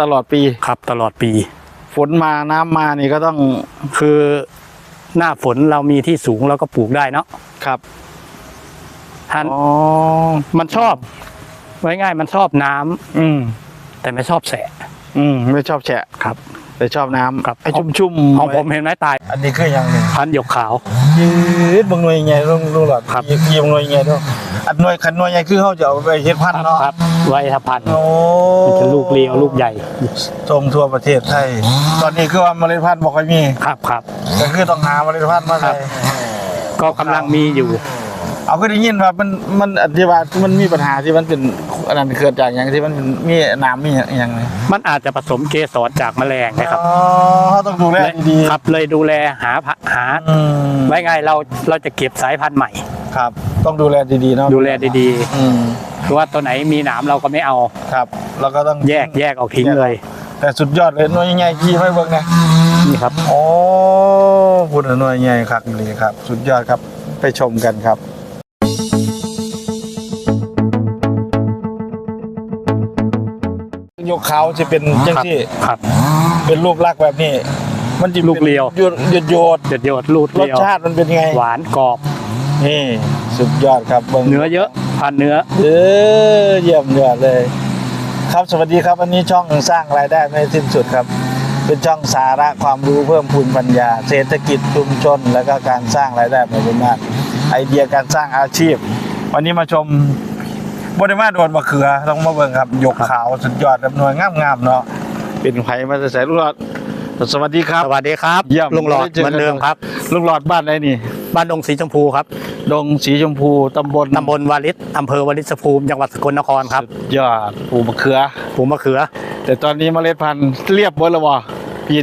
ตลอดปี ครับตลอดปี ฝนมาน้ำมานี่ก็ต้องคือหน้าฝนเรามีที่สูงเราก็ปลูกได้เนาะครับท่านอ๋อมันชอบ ไว้ง่ายมันชอบน้ำอืมแต่ไม่ชอบแสะอืมไม่ชอบแฉะครับ แต่ชอบน้ำครับ ไอ้ชุ่มชุ่มๆของผมเห็นไหมตาย อันนี้คืออย่างหนึ่งพันหยกขาว ยืดบางหน่วยใหญ่ลุงลุงหลอดครับยืดบางหน่วยใหญ่ด้วยอันหน่วยคันหน่วยใหญ่คือเขาจะเอาไปเฮ็ดพันธุ์เนาะครับไว้ทับพันธุ์โอ้มันจะลูกเรียวลูกใหญ่ส่งทั่วประเทศไทยตอนนี้คือว่าเมล็ดพันธุ์บ่ค่อยมีครับครับก็คือต้องหาเมล็ดพันธุ์มาครัใส่บก็กำลังมีอยู่ เอาก็ได้ยินว่ามันมันอธิบายมันมีปัญหาที่มันเป็นอันนั้นเกิดจากอย่างที่มันเป็นมีน้ำมีอย่างไรมันอาจจะผสมเกสรจากแมลงนะครับอ๋อเขาต้องดูแลดีๆครับเลยดูแลหาผักหาอืมไว้ไงเราเราจะเก็บสายพันธุ์ใหม่ครับ ต้องดูแลดีๆเนาะดูแลดีอืมๆคือว่าตัวไหนมีหนามเราก็ไม่เอาครับ แล้วก็ต้องแยกแยกออกทิ้งเลย แต่สุดยอดเลยหน่วยใหญ่ๆขี้ไม่เบิ่งนะนี่ครับโอ้พูดหน่วยใหญ่ครับนี่ครับ สุดยอดครับไปชมกันครับ เขาจะเป็นจังที่ครับ เป็นรูปลักษณ์แบบนี้ มันจะลูกเรียวโยดโยดโยดเด็ดโยดรูดรสเรียวชาติมันเป็นไงหวานกรอบนี่สุดยอดครับบิ่ง เนื้อเยอะพันเนื้อ เออเยี่ยมยอดเลย ครับสวัสดีครับวันนี้ช่องสร้างรายได้ไม่สิ้นสุดครับ เป็นช่องสาระความรู้เพิ่มพูนปัญญา เศรษฐกิจชุมชน แล้วก็การสร้างรายได้ในบ้านไอเดียการสร้างอาชีพ วันนี้มาชม บริมาโดนมะเขือต้องมาเบิ่งครับยกขาวสุดยอดจำนวนงามๆเนาะเป็นไผมาใส่ลูกหลอดสวัสดีครับ สวัสดีครับเยี่ยมลุงหลอดไม่ได้เจอเหมือนเดิมครับลูกหลอดบ้านไหนนี่ บ้านดงสีชมพูครับ ดงสีชมพูตำบลตำบลวาริศอำเภอวาริศภูมิจังหวัดสกลนครครับยอดปลูกมะเขือปลูกมะเขือ แต่ตอนนี้เมล็ดพันธุ์เรียบหมดแล้วบ่พี่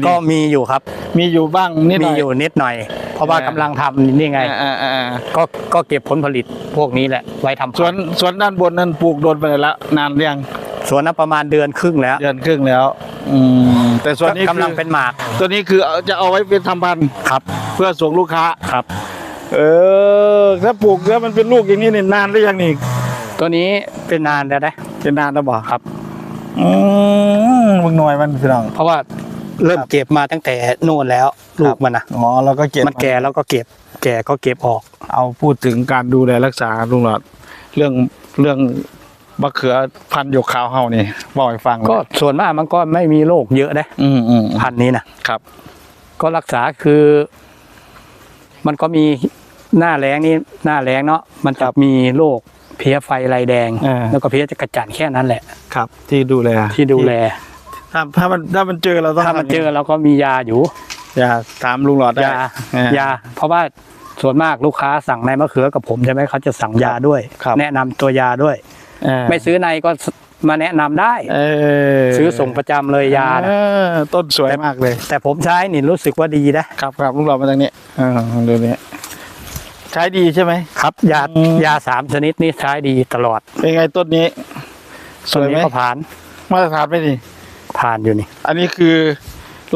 ก็นี่มีอยู่ครับ มีอยู่บ้างนิดหมีน่อยอยู่นิดหน่อย เพราะว่าเออกำลังทำนี่ไงอ่าอ่าอ่าก็ก็เก็บผลผลิตพวกนี้แหละไว้ทำสวนสวนด้านบนนั้นปลูกโดนไปแล้วนานหรือยังสวนนั้นประมาณเดือนครึ่งแล้ว เดือนครึ่งแล้วอืมแต่ส่วนนี้กำลังคือเป็นหมาก ตัวนี้คือเอาจะเอาไว้เป็นทำพันธุ์ครับ เพื่อส่งลูกค้าครับ เออถ้าปลูกแล้วมันเป็นลูกอย่างนี้นี่นานหรือยังนี่ตัวนี้เป็นนานแล้วนะเป็นนานแล้วบ่ครับอืมมึงหน่อยมันพี่น้องเพราะว่า เริ่มครับเก็บมาตั้งแต่นู่นแล้วลูกมันนะอ๋อเราก็เก็บมันแก่แล้วก็เก็บ แก่ก็เก็บออก เอาพูดถึงการดูแลรักษาลุงหลอด เรื่องเรื่องมะเขือพันธุ์หยกขาวเฮานี่บอกให้ฟังหน่อยก็ส่วนมากมันก็ไม่มีโรคเยอะนะอืมอืมพันธุ์นี้นะครับ ก็รักษาคือ มันก็มีหน้าแรงนี่หน้าแรงเนาะมันจะมีโรคเพี้ยไฟลายแดงอ่าแล้วก็เพี้ยจะกระจัดแค่นั้นแหละครับ ที่ดูแลที่ดูแล ถ้าถ้ามันถ้ามันเจอเราต้องถ้ามันทำเจอเราก็มียาอยู่ยาถามลุงหลอดได้ยาเออยา เพราะว่าส่วนมากลูกค้าสั่งในมะเขือกับผมใช่ไหมเขาจะสั่งยาด้วยครับแนะนำตัวยาด้วยเออไม่ซื้อในก็มาแนะนำได้เออซื้อส่งประจำเลยยาเอนะอต้นสวยมากเลย แต่ผมใช้นี่รู้สึกว่าดีนะครับครับลุงหลอดมาทางนี้เออดูนี่ใช้ดีใช่ไหมครับ ยาอืมยาสามชนิดนี่ใช้ดีตลอด เป็นไงต้นนี้ สวยไหมตัวนี้ก็ผ่าน มาตรฐานไหมนี่ ผ่านอยู่นี่ อันนี้คือ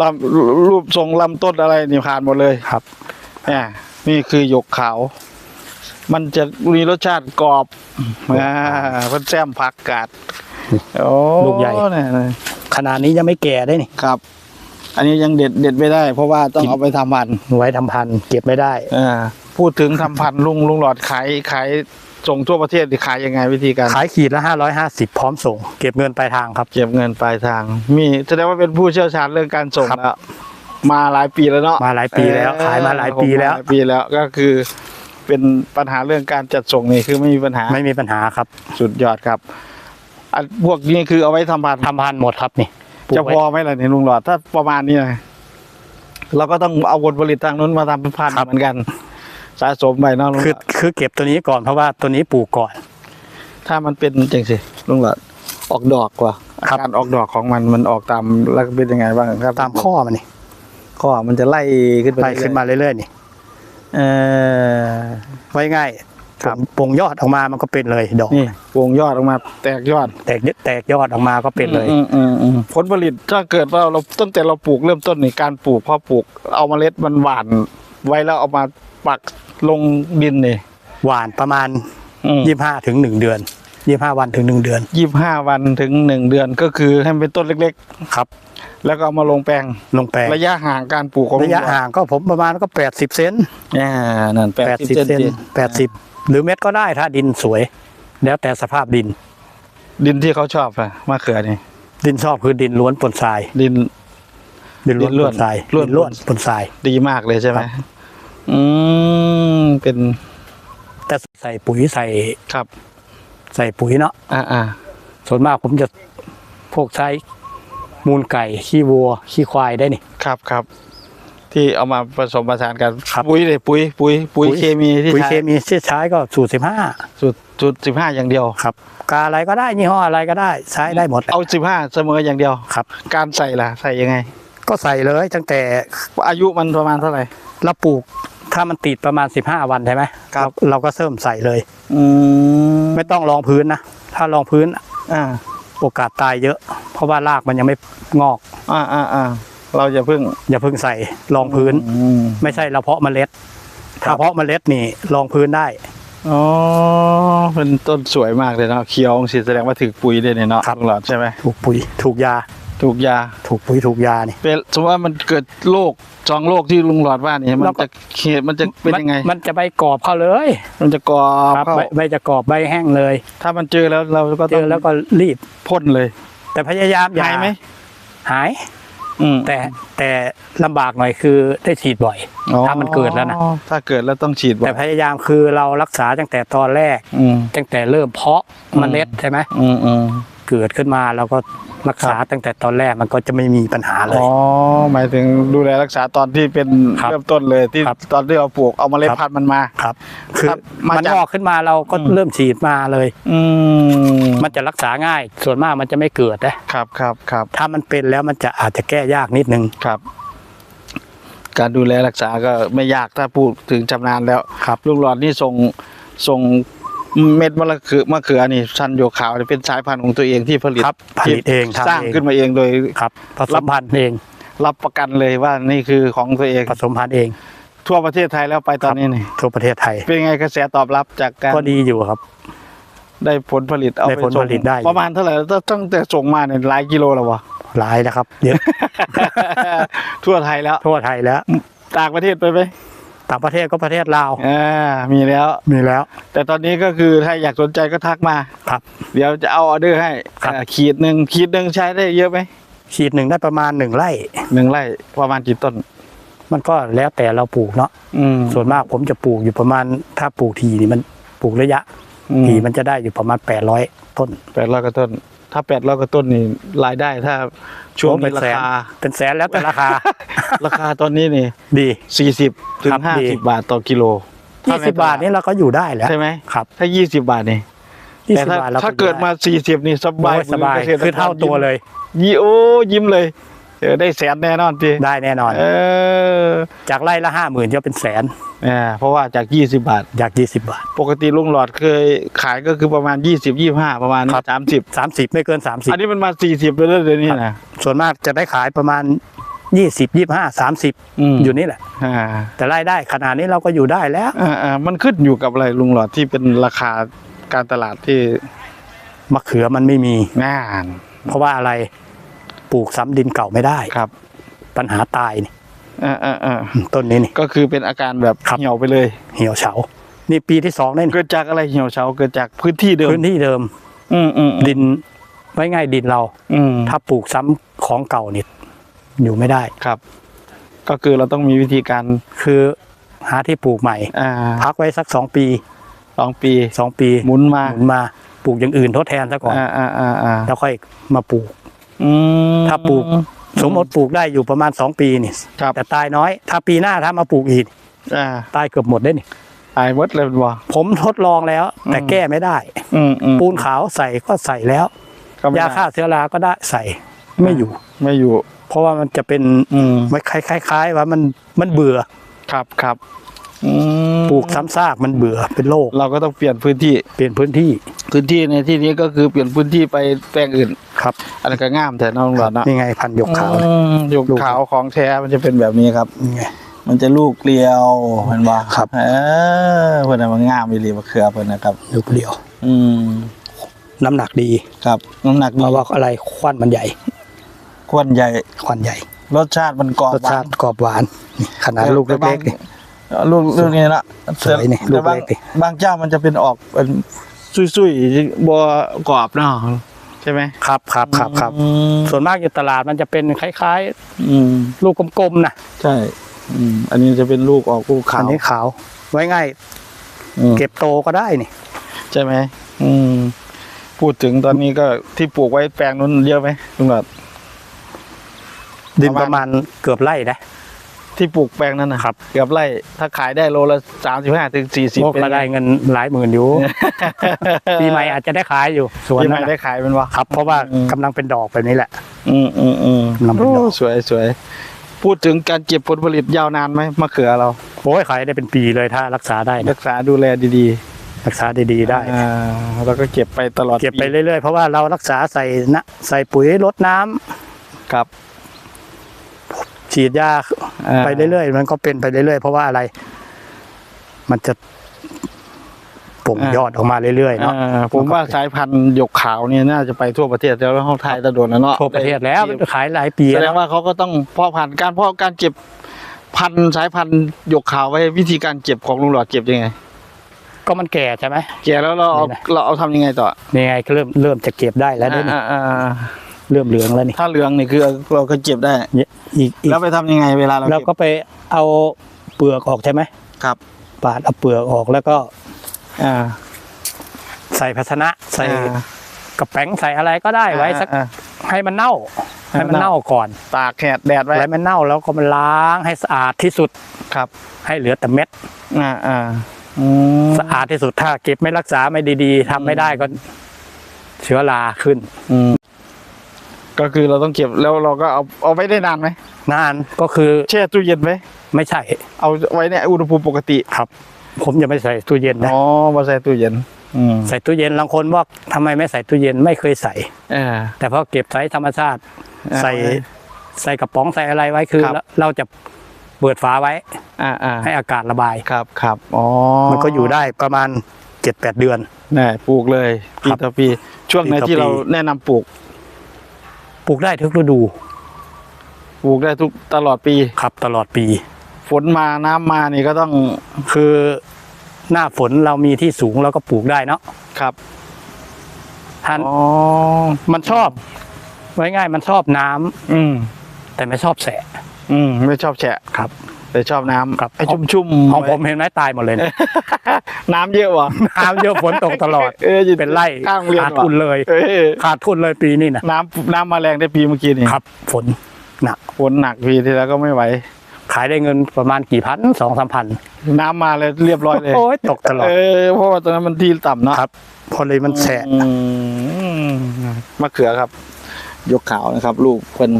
ลำรูปทรงลำต้นอะไรนี่ผ่านหมดเลยครับอ่านี่คือหยกขาว มันจะมีรสชาติกรอบอ่าเพิ่นแซมผักกาดโอ้ลูกใหญ่ เนี่ยนะขนาดนี้ยังไม่แก่ได้นี่ครับ อันนี้ยังเด็ดเด็ดไม่ได้ เพราะว่าต้องเอาไปทำพันธุ์ไว้ทำพันธุ์เก็บไม่ได้ อ่าพูดถึงทำพันธุ์ลุงลุงหลอดขายขาย ส่งทั่วประเทศหรือขายยังไงวิธีการ ขายขีดละห้าร้อยห้าสิบพร้อมส่ง เก็บเงินปลายทางครับ เก็บเงินปลายทาง มีแสดงว่าเป็นผู้เชี่ยวชาญเรื่องการส่งครับ แล้วมาหลายปีแล้วเนาะมาหลายปีแล้วเออขายมาหลายปีแล้วหลายปีแล้วก็คือ เป็นปัญหาเรื่องการจัดส่งนี่คือไม่มีปัญหาไม่มีปัญหาครับสุดยอดครับอันพวกนี้คือเอาไว้ทำพันธุ์ทำพันธุ์หมดครับนี่ปลูจะกไว้พอไหมล่ะเนี่ยลุงหลอดถ้าประมาณนี้นะเราก็ต้องเอาผลผลิตทางนู้นมาทำเป็นพันธุ์เหมือนกัน สะสมไปเนาะลุงหคืลออดคือเก็บตัวนี้ก่อนเพราะว่าตัวนี้ปลูกก่อน ถ้ามันเป็นจังสิลุงหลอดออกดอกกว่าครับ การออกดอกของมันมันออกตามแล้วเป็นยังไงบ้างครับตามข้อมันนี่ข้อมันจะไล่ขึ้นไปไล่ขึ้นมาเรื่อยๆนี่เออไว้ง่ายครับปลงยอดออกมามันก็เป็นเลยดอก นี่วงยอดออกมาแตกยอดแตกแตกยอดออกมาก็เป็นเลย อืมอืมอืมผลผลิตถ้าเกิดว่าเราตั้งแต่เราปลูกเริ่มต้นในการปลูกพอปลูกเอาเมล็ดมันหว่าน ไว้แล้วเอามาปักลงดินนี่หวานประมาณอืมยี่ห้าถึงหนึ่งเดือนยี่ห้าวันถึงหนึ่งเดือนยี่สิบห้าวันถึงหนึ่งเดือนก็คือให้มันเป็นต้นเล็กครับๆแล้วก็เอามาลงแปลงลงแปลงระยะห่างการปลูกของระยะห่างก็ผมประมาณก็แปดสิบเซนอ่านั่นแปแปดดสิสิบบเซเซนนแปดสิบหรือเม็ดก็ได้ถ้าดินสวย แล้วแต่สภาพดิน ดินที่เขาชอบอะมะเขือนี่ดินชอบคือดินล้วนปนทรายดิน ดินล้วนดินล้ปวนนทรายล้วนดินล้วนปนทรายดีมากเลยใช่ไหมครับอืมเป็นแต่ใส่ปุ๋ยใส่ครับ ใส่ปุ๋ยเนาะอ่าอ่าส่วนมากผมจะพวกใช้มูลไก่ขี้วัวขี้ควายได้นี่ครับครับที่เอามาผสมผสานกันครับปุ๋ยเลยปุ๋ยปุ๋ยปุ๋ยเคมีที่ปุ๋ยใช้เคมีที่ใช้ก็สูตรสิบห้าจุดจุดสิบห้าอย่างเดียวครับกาอะไรก็ได้ยี่ห้ออะไรก็ได้ใช้ได้หมดแหละเอาสิบห้าเสมออย่างเดียวครับ การใส่ล่ะใส่ยังไง ก็ใส่เลยตั้งแต่อายุมันประมาณเท่าไหร่เราปลูกถ้ามันติดประมาณ 15 วันใช่ไหมครับเราเราก็เริ่มใส่เลยอืมไม่ต้องรองพื้นนะถ้ารองพื้นอ่าโอกาสตายเยอะ เพราะว่ารากมันยังไม่งอกอ่าอ่าอ่าเราจะเพิ่งอย่าเพิ่งใส่รองพื้นอืมไม่ใช่เราเพาะเมล็ดครัถ้าบเพาะเมล็ดนี่รองพื้นได้อ๋อเป็นต้นสวยมากเลยเนาะเขียวสิแสดงว่าถึกปุ๋ยด้วยเนี่ยเนาะครับลุงหลอดใช่ไหมถูกปุ๋ยถูกยา ถูกยาถูกปุ๋ยถูกยานี่เป็นสมมติว่ามันเกิดโรคจองโรคที่ลุงหลอดว่านี่มันแล้วก็จะเขตมันจะเป็นยังไง มันจะใบกรอบเข้าเลย มันจะกรอบครับเข้าใบใบจะกรอบใบแห้งเลย ถ้ามันเจอแล้วเราก็เจต้องอแล้วก็รีบพ่นเลย แต่พยายามอย่าหายไหมหายอืมแต่แต่ลำบากหน่อยคือได้ฉีดบ่อยอ๋อถ้ามันเกิดแล้วนะถ้าเกิดแล้วต้องฉีดบ่แต่อยพยายามคือเรารักษาตั้งแต่ตอนแรกอืมตั้งแต่เริ่มเพาะอืมเมล็ดใช่ไหมอืมอืม เกิดขึ้นมาเราก็รักษาตั้งแต่ตอนแรกมันก็จะไม่มีปัญหาเลย อ๋อ หมายถึงดูแลรักษาตอนที่เป็นครับเริ่มต้นเลยที่ครับตอนที่เราปลูกเอาเมล็ดครับพันธุ์มันมาครับ คือครับมามันจากงอกขึ้นมาเราก็อืมเริ่มฉีดมาเลย อืมมันจะรักษาง่าย ส่วนมากมันจะไม่เกิดนะครับครับครับถ้ามันเป็นแล้วมันจะอาจจะแก้ยากนิดนึงครับ การดูแลรักษาก็ไม่ยากถ้าพูดถึงชำนาญแล้วครับลุงหลอดนี่ส่งส่ง เม็ดมะละเขือมะเขือนี่ชันโยขาวนี่เป็นสายพันธุ์ของตัวเองที่ผลิตครับผลิตเองที่สร้างทำเองขึ้นมาเองโดยครับผสมพันธุ์เอง รับประกันเลยว่านี่คือของตัวเองผสมพันธุ์เอง ทั่วประเทศไทยแล้วไปตอนนี้นี่ทั่วประเทศไทย เป็นไงกระแสตอบรับจากการก็ดีอยู่ครับ ได้ผลผลิตเอาได้ไปผลส่งผลิตได้ ประมาณเท่าไหร่แล้วตั้งแต่ส่งมาเนี่ยหลายกิโลแล้ววะหลายนะครับเยอะทั่วไทยแล้ว ทั่วไทยแล้ว ต่างประเทศไปไหม ต่างประเทศก็ประเทศลาวอ่ามีแล้ว มีแล้ว แต่ตอนนี้ก็คือถ้าอยากสนใจก็ทักมา ครับ เดี๋ยวจะเอาออเดอร์ให้ครับ อ่าขีดหนึ่งขีดหนึ่งใช้ได้เยอะไหมขีดหนึ่งได้ประมาณหนึ่งไร่ หนึ่งไร่ประมาณกี่ต้น มันก็แล้วแต่เราปลูกเนาะอืมส่วนมากผมจะปลูกอยู่ประมาณถ้าปลูกทีนี่มันปลูกระยะอืมทีมันจะได้อยู่ประมาณแปดร้อยต้น แปดร้อยกว่าต้น ถ้าแปดร้อยกว่าต้นนี่รายได้ถ้าช่วงเป็นี้นราแสนคา เป็นแสนแล้วแต่ราคา ราคาตอนนี้นี่ดีสี่สิบถึงครับห้าดีสิบบาทต่อกิโลยี่สิบบาทนี่เราก็อยู่ได้แล้วใช่ไหมครับ ถ้ายี่สิบบาทนี่ยี่แต่สิบถ้าบาทเราถ้าเกิดมาสี่สิบนี่สบายโอ้ยสบายมืกษตรกรคือเท่าตัวเลยยี่โอ้ยิ้มเลย เออได้แสนแน่นอนทีได้แน่นอน เออจากไร่ละห้าหมื่นจะเป็นแสนเนี่ยเพราะว่าจากยี่สิบบาท จากยี่สิบบาท ปกติลุงหลอดเคยขายก็คือประมาณยี่สิบยี่ห้าประมาณครับสามสิบสามสิบไม่เกินสามสิบอันนี้มันมาสี่สิบเลยเดี๋ยวนี้นะส่วนมากจะได้ขายประมาณยี่สิบยี่ห้าสามสิบมอยู่นี่แหละอ่าแต่รายได้ขนาดนี้เราก็อยู่ได้แล้วอ่าอ่ามันขึ้นอยู่กับอะไรลุงหลอดที่เป็นราคาการตลาดที่มะเขือมันไม่มีงานเพราะว่าอะไร ปลูกซ้ำดินเก่าไม่ได้ ครับปัญหาตายนี่อ่าอ่าอ่าต้นนี้นี่ ก็คือเป็นอาการแบบครับ เหี่ยวไปเลย เหี่ยวเฉา นี่ปีที่สองได้นี่เกิดจากอะไรเหี่ยวเฉาเกิดจากพื้นที่เดิมพื้นที่เดิมอืมอืมดินไว้ง่ายดินเรา อืมถ้าปลูกซ้ำของเก่านี่อยู่ไม่ได้ ครับ ก็คือเราต้องมีวิธีการคือหาที่ปลูกใหม่ อ่าพักไว้สักสองปีสองปีสองปีหมุนมาหมุนมาปลูกอย่างอื่นทดแทนซะก่อน อ่าอ่าอ่าอ่าแล้วค่อยมาปลูก อืมถ้าปลูก สมมติปลูกได้อยู่ประมาณสองปีนี่ครับ แต่ตายน้อย ถ้าปีหน้าถ้ามาปลูกอีกอ่าตายเกือบหมดได้นี่ ตายหมดเลยเป็นบ่ ผมทดลองแล้ว แต่อืมแก้ไม่ได้ อืมอืมปูนขาวใส่ก็ใส่แล้ว ก็ไม่ยาได้ฆ่าเชื้อราก็ได้ใส่ไม่อยู่ ไม่อยู่ เพราะว่ามันจะเป็นอืม ไม่คล้ายๆว่ามันมันเบื่อ ครับครับอืม ปลูกซ้ำซากมันเบื่อเป็นโรคเราก็ต้องเปลี่ยนพื้นที่เปลี่ยนพื้นที่พื้นที่ในที่นี้ก็คือเปลี่ยนพื้นที่ไปแปลงอื่นครับอันนั้นก็งามแต่น้องหลอดเนาะนี่ไงพันธุ์หยกขาวอืมหยกลูกขาวของแท้มันจะเป็นแบบนี้ครับนี่ไงมันจะลูกเกลียวเห็นบ่ครับ เออเพื่อนนะมันงามอีหลีมะเขือเพื่อนนะครับลูกเดียว อืมน้ำหนักดีครับ น้ำหนักเพดีราะว่าอะไรควันมันใหญ่ควนใหญ่ควันใหญ่ รสชาติมันกรอบรสชาติกรอบหวานนี่ขนาดลูกแต่บาเล็งกๆนี่ ลูกลูกนี้ละสวยนี่แต่บางลูกเล็กดิบางเจ้ามันจะเป็นออกเป็นซุยๆบัวกรอบเนาะใช่ไหมครับครับครับครับอืมส่วนมากอยู่ตลาดมันจะเป็นคล้ายอืมๆลูกกลมๆนะใช่อืมอันนี้จะเป็นลูกออกลูกขาอันวนี้ขาว ไว้ง่ายอืมเก็บโตก็ได้นี่ ใช่ไหมอืมพูดถึงตอนนี้ก็ที่ปลูกไว้แปลงนู้นเยอะไหมลุงหลอดดินประมาณประมาณเกือบไร่นะ ที่ปลูกแปลงนั้นนะครับ เกือบไร่ถ้าขายได้โลละสามสิบห้าถึงสี่สิบโอ้ก็ได้เงินหลายหมื่นอยู่ปีใหม่อาจจะได้ขายอยู่สวนปีใหนั้ม่นได้น่ะขายเป็นวะครับ เพราะว่าอืมกำลังเป็นดอกแบบนี้แหละ อืมอืมอืมลำเป็นดอกโอ้สวยสวยพูดถึงการเก็บผลผลิตยาวนานไหมมะเขือเราโอ้ยขายได้เป็นปีเลยถ้ารักษาได้นะรักษาดูแลดีรักษาดีๆๆได้อ่าเราก็เก็บไปตลอดเก็บไปเรื่อยๆเพราะว่าเรารักษาใส่นะใส่ปุ๋ยลดน้ำครับ ฉีดยาอ่าไปเรื่อยๆมันก็เป็นไปเรื่อยๆเพราะว่าอะไร มันจะป่งอ่ายยอดออกมาเรื่อยๆเนาะอ่าผมว่าสายพันธุ์หยกขาวเนี่ยน่าจะไปทั่วประเทศแล้วเขาไทยตะโดนแล้วเนาะทั่วประเทศแล้วได้ขายหลายปีแสดแล้งวว่าเขาก็ต้องเพาะพันธุ์การเพาะการเก็บพันธุ์สายพันธุ์หยกขาวไว้วิธีการเก็บของลุงหลอดเก็บยังไง ก็มันแก่ใช่ไหมแก่แล้วเราเอานี่นะเราเอาทำยังไงต่อนี่ไงก็เริ่มเริ่มจะเก็บได้แล้วเนี่ยอ่าอ่าอ่า เริ่มเหลืองแล้วนี่ถ้าเหลืองนี่คือเราก็เก็บได้เนี่ยอีกอีกแล้วไปทำยังไงเวลาเราเราเก็บก็ไปเอาเปลือกออกใช่ไหมครับ ปาดเอาเปลือกออกแล้วก็อ่าใส่ภาชนะใส่อ่ากระแป้งใส่อะไรก็ได้ไว้สักอ่าให้มันเน่าให้ให้มัมันนเน่าเน่าก่อน ตากแดดแดดไว้แล้วมันเน่าแล้วก็มันล้างให้สะอาดที่สุดครับ ให้เหลือแต่เม็ดอ่าอ่าอืมสะอาดที่สุดถ้าเก็บไม่รักษาไม่ดี ๆทำไม่ได้ก็เชื้อราขึ้นอืม ก็คือเราต้องเก็บแล้วเราก็เอาเอาไว้ได้นานไหมนานก็คือแช่ตู้เย็นไหมไม่ใช่เอาไว้ในอุณหภูมิปกติครับ ผมจะไม่ใส่ตู้เย็นนะอ๋อมาใส่ตู้เย็นอืมใส่ตู้เย็นบางคนบอกทำไมไม่ใส่ตู้เย็นไม่เคยใส่เออแต่พอเก็บใส่ธรรมชาติอ่าใส่ใส่กระป๋องใส่อะไรไว้คือครับแล้วเราจะเปิดฝาไว้อ่าอ่าให้อากาศระบายครับครับอ๋อมันก็อยู่ได้ประมาณเจ็ดแปดเดือนนี่ปลูกเลยปีครับต่อปีช่วงไหนปีต่อที่เราปีแนะนำปลูก ปลูกได้ทุกฤดูปลูกได้ทุกตลอดปี ครับตลอดปี ฝนมาน้ำมานี่ก็ต้องคือหน้าฝนเรามีที่สูงเราก็ปลูกได้เนาะครับท่านอ๋อมันชอบ ไว้ง่ายมันชอบน้ำอืมแต่ไม่ชอบแสะอืมไม่ชอบแฉะครับ แต่ชอบน้ำครับ ไอ้ชุ่มชุ่มๆของผมไว้เห็นไหมตายหมดเลยเนี่ยน้ำเยอะวะน้ำเยอะฝนตกตลอด เอออยู่เป็นไร่ข้างโรงเรียนขาดวะทุนเลย เออขาดทุนเลยปีนี้นะน้ำน้ำมาแรงได้ปีเมื่อกี้นี่ครับ ฝนหนักฝนหนักปีที่แล้วก็ไม่ไหว ขายได้เงินประมาณกี่พันสองสามพันน้ำมาเลยเรียบร้อยเลยโอ้ยตกตลอดเออเพราะว่าตอนนั้นมันที่ต่ำเนาะ ครับ พอเลยมันแฉะอืมมะเขือครับ ยกขาวนะครับ ลูกเพิ่น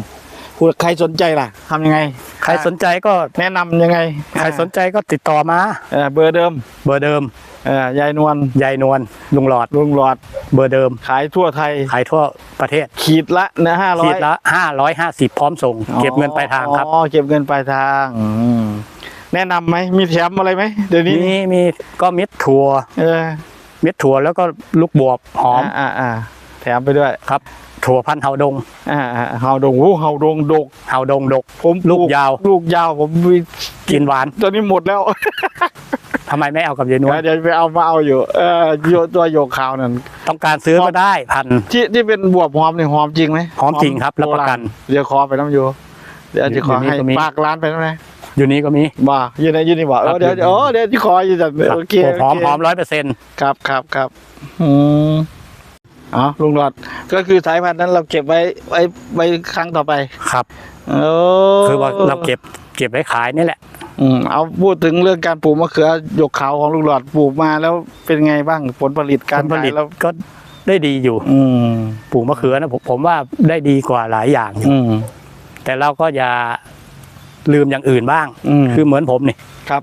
พูดใครสนใจล่ะทำยังไง ใครสนใจก็แนะนำยังไง ใครสนใจก็ติดต่อมาเออเบอร์เดิม เบอร์เดิมเออยายนวลยายนวลลุงหลอด ลุงหลอด เบอร์เดิม ขายทั่วไทย ขายทั่วประเทศ ขีดละเนะห้าร้อขียดละห้าร้อยห้าสิบพร้อมส่ง เก็บเงินปลายทางครับอ๋อเก็บเงินปลายทางอืมแนะนำไหมมีแถมอะไรไหมเดี๋ยวนี้มีมีก็เม็ดถั่วเออเม็ดถั่วแล้วก็ลูกบวบหอมอ่าอ่า แถมไปด้วยครับ ถั่วพันธุ์เฮาดงอ่าอ่าเฮาดงโอ้เฮาดงดกเฮาดงดกผมลูกยาว ลูกยาวผมมีกินหวานตอนนี้หมดแล้วทำไมไม่เอากับยายนวลเดี๋ยวไปเอามาเอาอยู่เออโยตัวโยกขาวนั่นต้องการซื้อก็ได้พันธุ์ที่ที่เป็นบวบหอมนี่หอมจริงไหมหอมจริงครับรับประกันโบาณเดี๋ยวขอไปน้ำอยู่เดี๋ยวจะขออยู่นี่ให้ก็มีฝากร้านไปน้ำนะอยู่นี้ก็มีบ่าอยู่ในอยู่นี่บ่าเออครับเดี๋ยวอยู่เดี๋ยวโอ้เดี๋ยวที่ขออยู่จัดโอเคถั่วหอมโเคหอมร้อยเปอร์เซ็นต์ครับครับครับอืม อ๋อลุงหลอดก็คือสายพันธุ์นั้นเราเก็บไว้ไว้ไว้ครั้งต่อไปครับโอ้คือว่าเราเก็บเก็บไว้ขายนี่แหละ อืมเอาพูดถึงเรื่องการปลูกมะเขือหยกขาวของลุงหลอดปลูกมาแล้วเป็นไงบ้างผลผลิตกาการรผลิตขายแล้วก็ได้ดีอยู่ อืมปลูกมะเขือนะผมผมว่าได้ดีกว่าหลายอย่างอยู่อืมแต่เราก็อย่าลืมอย่างอื่นบ้างอืมคือเหมือนผมนี่ครับ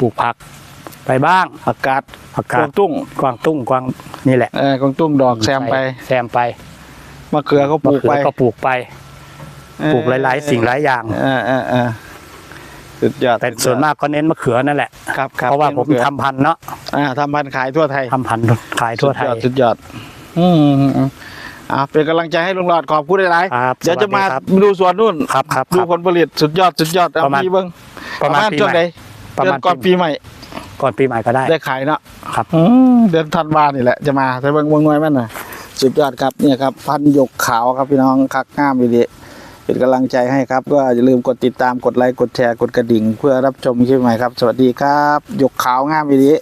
ปลูกผัก ไปบ้างอากาศผักกกาวางตุ้งกวางตุ้งกวางนี่แหละเออกวางตุ้งดอกแซมไปแซมไปมะเขือก็ปมะลูกเขืไปอก็ปลูกไปปลูกหลาย ๆ สิ่งหลายอย่างเออเออเออสุดยอดแต่ส่วนมากก็เน้นมะเขือนั่นแหละครับครับเพราะว่าผมเขือทำพันธุ์เนาะอ่าทำพันธุ์ขายทั่วไทยทำพันธุ์ขายทั่วไทยสุดยอดสุดยอดอืมอ่าเป็นกำลังใจให้ลุงหลอดขอบคุณหลายๆครับเดี๋ยวจะมาสวัสดีครับดูสวนนู่นครับครับคดูรับผลผลิตสุดยอดสุดยอดเอาประมาณพี่เบิ้งประมาณปีช่วงใหไหนม่ประเดือมาณนก่อนปีใหม่ ก่อนปีใหม่ก็ได้ ได้ขายเนาะครับ อืมเดือนธันวานี่แหละจะมาแต่เบิ้งเบิ้งหน่วยมันน่ะสุดยอดครับเนี่ยครับพันหยกขาวครับพี่น้องคักงามดีเป็นกำลังใจให้ครับ ก็อย่าลืมกดติดตามกดไลค์กดแชร์กดกระดิ่ง เพื่อรับชมคลิปใหม่ครับ สวัสดีครับหยกขาวงามดี